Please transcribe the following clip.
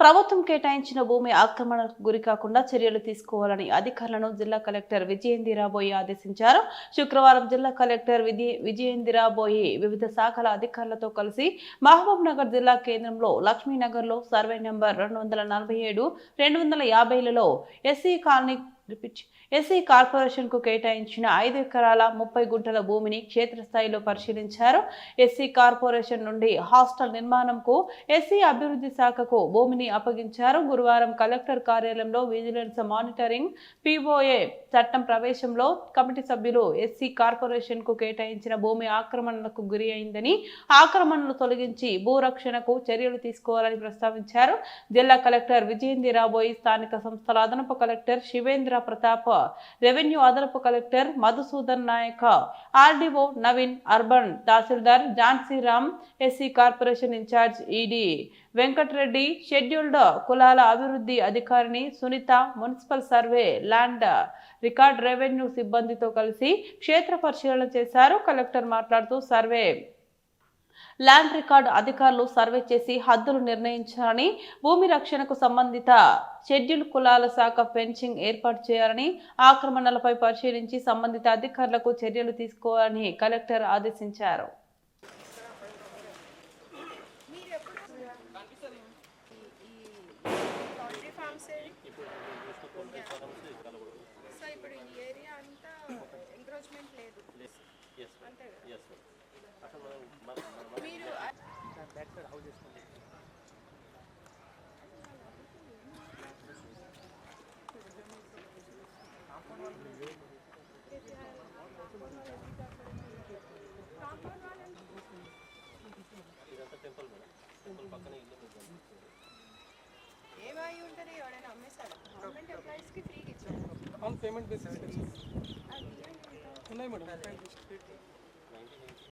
ప్రభుత్వం కేటాయించిన భూమి ఆక్రమణకు గురి కాకుండా చర్యలు తీసుకోవాలని అధికారులను జిల్లా కలెక్టర్ విజయేందిరాబోయి ఆదేశించారు. శుక్రవారం జిల్లా కలెక్టర్ విజయ విజయేందిరాబోయి వివిధ శాఖల అధికారులతో కలిసి మహబూబ్ నగర్ జిల్లా కేంద్రంలో లక్ష్మీనగర్లో సర్వే నెంబర్ రెండు వందల నలభై ఏడు రెండు వందల యాభైలలో ఎస్సీ కాలనీ రిపీట్ ఎస్సీ కార్పొరేషన్కు కేటాయించిన ఐదు ఎకరాల ముప్పై గుంటల భూమిని క్షేత్రస్థాయిలో పరిశీలించారు. ఎస్సీ కార్పొరేషన్ నుండి హాస్టల్ నిర్మాణంకు ఎస్సీ అభివృద్ధి శాఖకు భూమిని అప్పగించారు. గురువారం కలెక్టర్ కార్యాలయంలో విజిలెన్స్ మానిటరింగ్ పిఓఏ చట్టం ప్రవేశంలో కమిటీ సభ్యులు ఎస్సీ కార్పొరేషన్కు కేటాయించిన భూమి ఆక్రమణలకు గురి అయిందని ఆక్రమణలు తొలగించి భూరక్షణకు చర్యలు తీసుకోవాలని ప్రస్తావించారు. జిల్లా కలెక్టర్ విజయేంద్ర రాబోయి స్థానిక సంస్థల అదనపు కలెక్టర్ శివేంద్ర ప్రతాప్ రెవెన్యూ అదనపు collector Madhusudan Nayak RDO Naveen urban tahsildar Jhansiram SC corporation in-charge ED Venkatareddy scheduled కులాల అభివృద్ధి అధికారిని Sunitha municipal survey land record revenue సిబ్బందితో కలిసి క్షేత్ర పరిశీలన చేశారు. కలెక్టర్ మాట్లాడుతూ సర్వే ల్యాండ్ రికార్డు అధికారులు సర్వే చేసి హద్దులు నిర్ణయించాలని భూమి రక్షణకు సంబంధిత షెడ్యూల్ కులాల శాఖ ఫెన్సింగ్ ఏర్పాటు చేయాలని ఆక్రమణలపై పరిశీలించి సంబంధిత అధికారులకు చర్యలు తీసుకోవాలని కలెక్టర్ ఆదేశించారు. అంతా ఎంక్రోచ్మెంట్ లేదు అంతే కదా पेमेंट बेसिस पे नहीं मैडम